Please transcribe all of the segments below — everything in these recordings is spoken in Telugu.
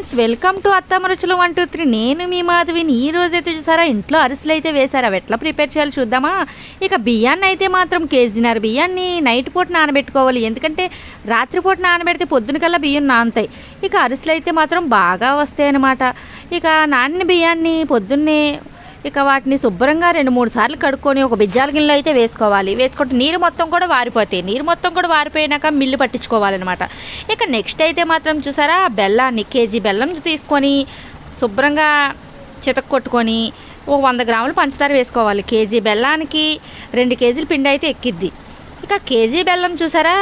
ఫ్రెండ్స్ వెల్కమ్ టు అత్తమ్మ రుచులు వన్ టూ త్రీ. నేను మీ మాధవిని. ఈ రోజు అయితే చూసారా ఇంట్లో అరిసెలు అయితే వేశారు. అవి ఎట్లా ప్రిపేర్ చేయాలి చూద్దామా? ఇక బియ్యాన్ని అయితే మాత్రం కేజీన్నర బియ్యాన్ని నైట్ పూట నానబెట్టుకోవాలి. ఎందుకంటే రాత్రిపూట నానబెడితే పొద్దున కల్లా బియ్యం నానుతాయి. ఇక అరిసెలు అయితే మాత్రం బాగా వస్తాయి అన్నమాట ఇక నానిన బియ్యాన్ని పొద్దున్నే ఇక వాటిని శుభ్రంగా రెండు మూడు సార్లు కడుక్కొని ఒక బిజ్జాల గిన్నెలో అయితే వేసుకోవాలి. వేసుకుంటే నీరు మొత్తం కూడా వారిపోతాయి. నీరు మొత్తం కూడా వారిపోయినాక మిల్లు పట్టించుకోవాలన్నమాట. ఇక నెక్స్ట్ అయితే మాత్రం చూసారా బెల్లాన్ని కేజీ బెల్లం తీసుకొని శుభ్రంగా చితక కొట్టుకొని ఒక వంద గ్రాములు పంచదార వేసుకోవాలి. కేజీ బెల్లానికి రెండు కేజీల పిండి అయితే ఎక్కిద్ది. ఇక కేజీ బెల్లం చూసారా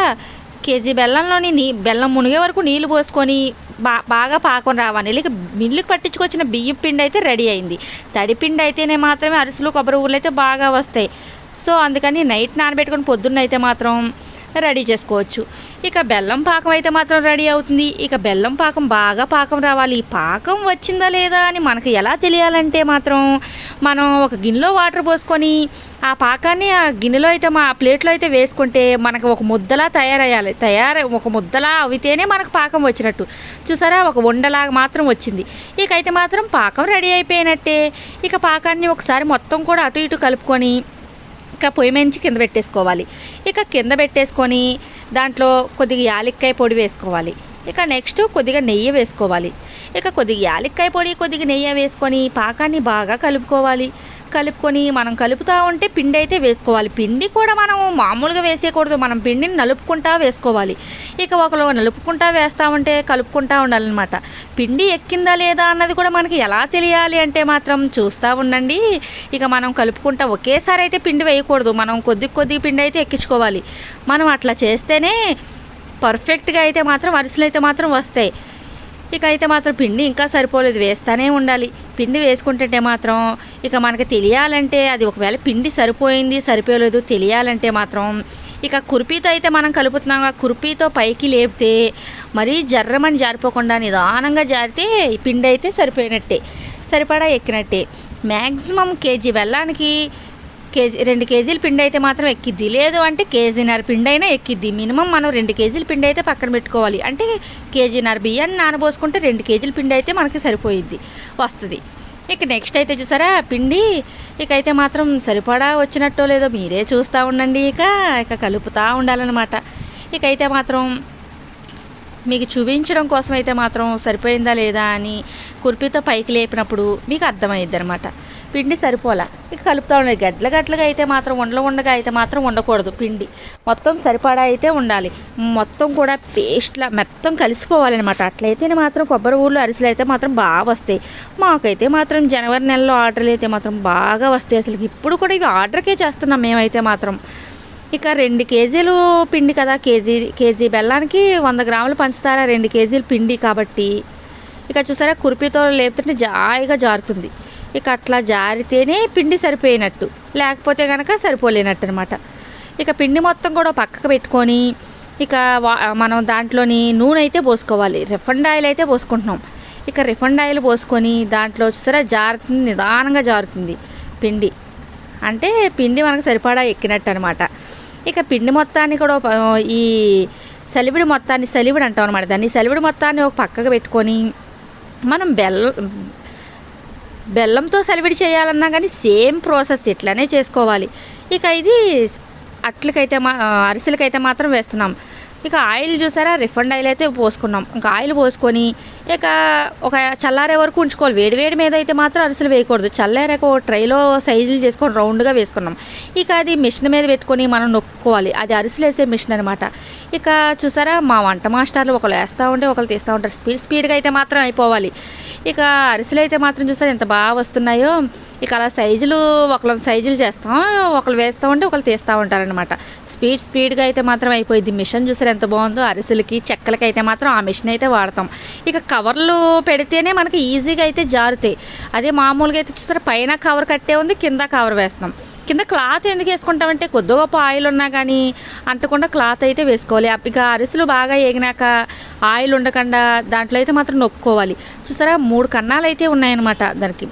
కేజీ బెల్లంలోని నీ బెల్లం మునిగే వరకు నీళ్ళు పోసుకొని బా బాగా పాకం రావాలి. ఇక మిల్లుకి పట్టించుకొచ్చిన బియ్యం పిండి అయితే రెడీ అయింది. తడి పిండి అయితేనే మాత్రమే అరిసెలు కొబ్బరి ఊళ్ళు అయితే బాగా వస్తాయి. సో అందుకని నైట్ నానబెట్టుకొని పొద్దున్న అయితే మాత్రం రెడీ చేసుకోవచ్చు. ఇక బెల్లం పాకం అయితే మాత్రం రెడీ అవుతుంది. ఇక బెల్లం పాకం బాగా పాకం రావాలి. పాకం వచ్చిందా లేదా అని మనకు ఎలా తెలియాలంటే మాత్రం మనం ఒక గిన్నెలో వాటర్ పోసుకొని ఆ పాకాన్ని ఆ గిన్నెలో అయితే మా ప్లేట్లో అయితే వేసుకుంటే మనకు ఒక ముద్దలా తయారయ్యాలి. తయారు ఒక ముద్దలా అవితేనే మనకు పాకం వచ్చినట్టు. చూసారా? ఒక ఉండలాగా మాత్రం వచ్చింది. ఇక అయితే మాత్రం పాకం రెడీ అయిపోయినట్టే. ఇక పాకాన్ని ఒకసారి మొత్తం కూడా అటు ఇటు కలుపుకొని ఇక పొయ్యి మంచి కింద పెట్టేసుకోవాలి. ఇక కింద పెట్టేసుకొని దాంట్లో కొద్దిగా యాలక్కాయ పొడి వేసుకోవాలి. ఇక నెక్స్ట్ కొద్దిగా నెయ్యి వేసుకోవాలి. ఇక కొద్దిగా యాలక్కాయ పొడి కొద్దిగా నెయ్యి వేసుకొని పాకాన్ని బాగా కలుపుకోవాలి. కలుపుకొని మనం కలుపుతూ ఉంటే పిండి అయితే వేసుకోవాలి. పిండి కూడా మనం మామూలుగా వేసేయకూడదు. మనం పిండిని నలుపుకుంటా వేసుకోవాలి. ఇక ఒకరు నలుపుకుంటా వేస్తూ ఉంటే కలుపుకుంటా ఉండాలన్నమాట. పిండి ఎక్కిందా లేదా అన్నది కూడా మనకి ఎలా తెలియాలి అంటే మాత్రం చూస్తూ ఉండండి. ఇక మనం కలుపుకుంటా ఒకేసారి అయితే పిండి వేయకూడదు. మనం కొద్ది కొద్ది పిండి అయితే ఎక్కించుకోవాలి. మనం అట్లా చేస్తేనే పర్ఫెక్ట్గా అయితే మాత్రం అరిసెలు అయితే మాత్రం వస్తాయి. ఇక అయితే మాత్రం పిండి ఇంకా సరిపోలేదు. వేస్తూనే ఉండాలి. పిండి వేసుకుంటుంటే మాత్రం ఇక మనకి తెలియాలంటే అది ఒకవేళ పిండి సరిపోయింది సరిపోలేదు తెలియాలంటే మాత్రం ఇక కుర్పీతో అయితే మనం కలుపుతున్నాం ఆ కుర్పీతో పైకి లేపితే మరీ జర్రమని జారిపోకుండా నిదానంగా జారితే పిండి అయితే సరిపోయినట్టే సరిపడా ఎక్కినట్టే. మ్యాక్సిమం కేజీ బెల్లానికి కేజీ రెండు కేజీల పిండి అయితే మాత్రం ఎక్కిద్ది. లేదు అంటే కేజీన్నర పిండి అయినా ఎక్కిద్ది. మినిమం మనం రెండు కేజీల పిండి అయితే పక్కన పెట్టుకోవాలి. అంటే కేజీన్నర బియ్యాన్ని నానబోసుకుంటే రెండు కేజీల పిండి అయితే మనకి సరిపోయిద్ది వస్తుంది. ఇక నెక్స్ట్ అయితే చూసారా పిండి ఇక అయితే మాత్రం సరిపడా వచ్చినట్టో లేదో మీరే చూస్తూ ఉండండి ఇక. ఇక కలుపుతూ ఉండాలన్నమాట. ఇక అయితే మాత్రం మీకు చూపించడం కోసం అయితే మాత్రం సరిపోయిందా లేదా అని కుర్పీతో పైకి లేపినప్పుడు మీకు అర్థమైద్ది అనమాట పిండి సరిపోలా? ఇక కలుపుతూ ఉండాలి గడ్ల గడ్డలుగా అయితే మాత్రం ఉండలు ఉండగా అయితే మాత్రం ఉండకూడదు పిండి. మొత్తం సరిపడా అయితే ఉండాలి. మొత్తం కూడా పేస్ట్లా మొత్తం కలిసిపోవాలన్నమాట. అట్లయితే మాత్రం కొబ్బరి ఊళ్ళో అరిసెలు అయితే మాత్రం బాగా వస్తాయి. మాకైతే మాత్రం జనవరి నెలలో ఆర్డర్లు అయితే మాత్రం బాగా వస్తాయి. అసలు ఇప్పుడు కూడా ఇవి ఆర్డర్కే చేస్తున్నాం మేమైతే మాత్రం. ఇక రెండు కేజీలు పిండి కదా కేజీ కేజీ బెల్లానికి వంద గ్రాములు పంచదార రెండు కేజీలు పిండి కాబట్టి. ఇక చూసారా కుర్పీతో లేపుతుంటే జాయిగా జారుతుంది. ఇక అట్లా జారితేనే పిండి సరిపోయినట్టు. లేకపోతే కనుక సరిపోలేనట్టు అనమాట ఇక పిండి మొత్తం కూడా పక్కకు పెట్టుకొని ఇక వా మనం దాంట్లోని నూనె అయితే పోసుకోవాలి. రిఫండ్ ఆయిల్ అయితే పోసుకుంటున్నాం. ఇక రిఫండ్ ఆయిల్ పోసుకొని దాంట్లో చూసారా జారుతుంది నిదానంగా జారుతుంది పిండి. అంటే పిండి మనకు సరిపడా ఎక్కినట్టు అనమాట ఇక పిండి మొత్తాన్ని కూడా ఒక, ఈ సలివిడి మొత్తాన్ని సలివిడి అంటాం అనమాట దాన్ని. సలివిడి మొత్తాన్ని ఒక పక్కకు పెట్టుకొని మనం బెల్లం బెల్లంతో సలివిడి చేయాలన్నా కానీ సేమ్ ప్రాసెస్ ఇట్లానే చేసుకోవాలి. ఇక ఇది అట్లకైతే మా అరిసెలకైతే మాత్రం వేస్తున్నాం. ఇక ఆయిల్ చూసారా రిఫండ్ ఆయిల్ అయితే పోసుకున్నాం. ఇంకా ఆయిల్ పోసుకొని ఇక ఒక చల్లారే వరకు ఉంచుకోవాలి. వేడి వేడి మీద అయితే మాత్రం అరిసెలు వేయకూడదు. చల్లారాక ఒక ట్రైలో సైజులు చేసుకొని రౌండ్గా వేసుకున్నాం. ఇక అది మిషన్ మీద పెట్టుకొని మనం నొక్కుకోవాలి. అది అరిసెలు వేసే మిషన్ అనమాట ఇక చూసారా మా వంట మాస్టర్లు ఒకరు వేస్తూ ఉంటే ఒకరు తీస్తూ ఉంటారు. స్పీడ్ స్పీడ్గా అయితే మాత్రం అయిపోవాలి. ఇక అరిసెలు అయితే మాత్రం చూసారా ఎంత బాగా వస్తున్నాయో. ఇక అలా సైజులు ఒకళ్ళ సైజులు చేస్తాం. ఒకళ్ళు వేస్తూ ఉంటే ఒకళ్ళు తీస్తూ ఉంటారనమాట స్పీడ్ స్పీడ్గా అయితే మాత్రం అయిపోయింది. మిషన్ చూసారు ఎంత బాగుందో? అరిసెలకి చెక్కలకి అయితే మాత్రం ఆ మిషన్ అయితే వాడతాం. ఇక కవర్లు పెడితేనే మనకి ఈజీగా అయితే జారుతాయి. అదే మామూలుగా అయితే చూసారు పైన కవర్ కట్టే ఉంది కింద కవర్ వేస్తాం. కింద క్లాత్ ఎందుకు వేసుకుంటామంటే కొద్ది గొప్ప ఆయిల్ ఉన్నా కానీ అంటకుండా క్లాత్ అయితే వేసుకోవాలి. ఇక అరిసెలు బాగా ఏగినాక ఆయిల్ ఉండకుండా దాంట్లో అయితే మాత్రం నొక్కోవాలి చూసారా మూడు కన్నాలు అయితే ఉన్నాయన్నమాట దానికి.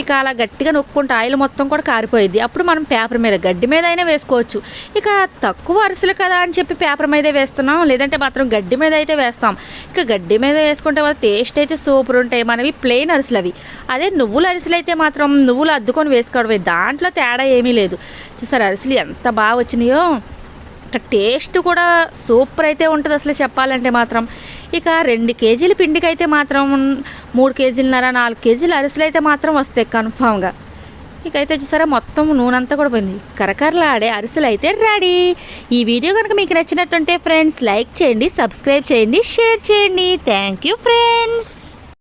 ఇక అలా గట్టిగా నొక్కుంటే ఆయిల్ మొత్తం కూడా కారిపోయింది అప్పుడు మనం పేపర్ మీద గడ్డి మీద అయినా వేసుకోవచ్చు. ఇక తక్కువ అరిసెలు కదా అని చెప్పి పేపర్ మీదే వేస్తున్నాం. లేదంటే మాత్రం గడ్డి మీద అయితే వేస్తాం. ఇక గడ్డి మీద వేసుకుంటే వాళ్ళ టేస్ట్ అయితే సూపర్ ఉంటాయి. మనవి ప్లెయిన్ అరిసెలు అవి అదే నువ్వుల అరిసెలు అయితే మాత్రం నువ్వులు అద్దుకొని వేసుకోవడమే. దాంట్లో తేడా ఏమీ లేదు. చూసారు అరిసెలు ఎంత బాగా వచ్చినాయో? టేస్ట్ కూడా సూపర్ అయితే ఉంటుంది అసలు చెప్పాలంటే మాత్రం. ఇక రెండు కేజీల పిండికి అయితే మాత్రం మూడు కేజీలన్నర నాలుగు కేజీలు అరిసెలు అయితే మాత్రం వస్తాయి కన్ఫామ్గా. ఇక అయితే చూసారా మొత్తం నూనె అంతా కూడా పోయింది. కరకరలాడే అరిసెలు అయితే రెడీ. ఈ వీడియో కనుక మీకు నచ్చినట్టుంటే ఫ్రెండ్స్ లైక్ చేయండి సబ్స్క్రైబ్ చేయండి షేర్ చేయండి. Thank you friends.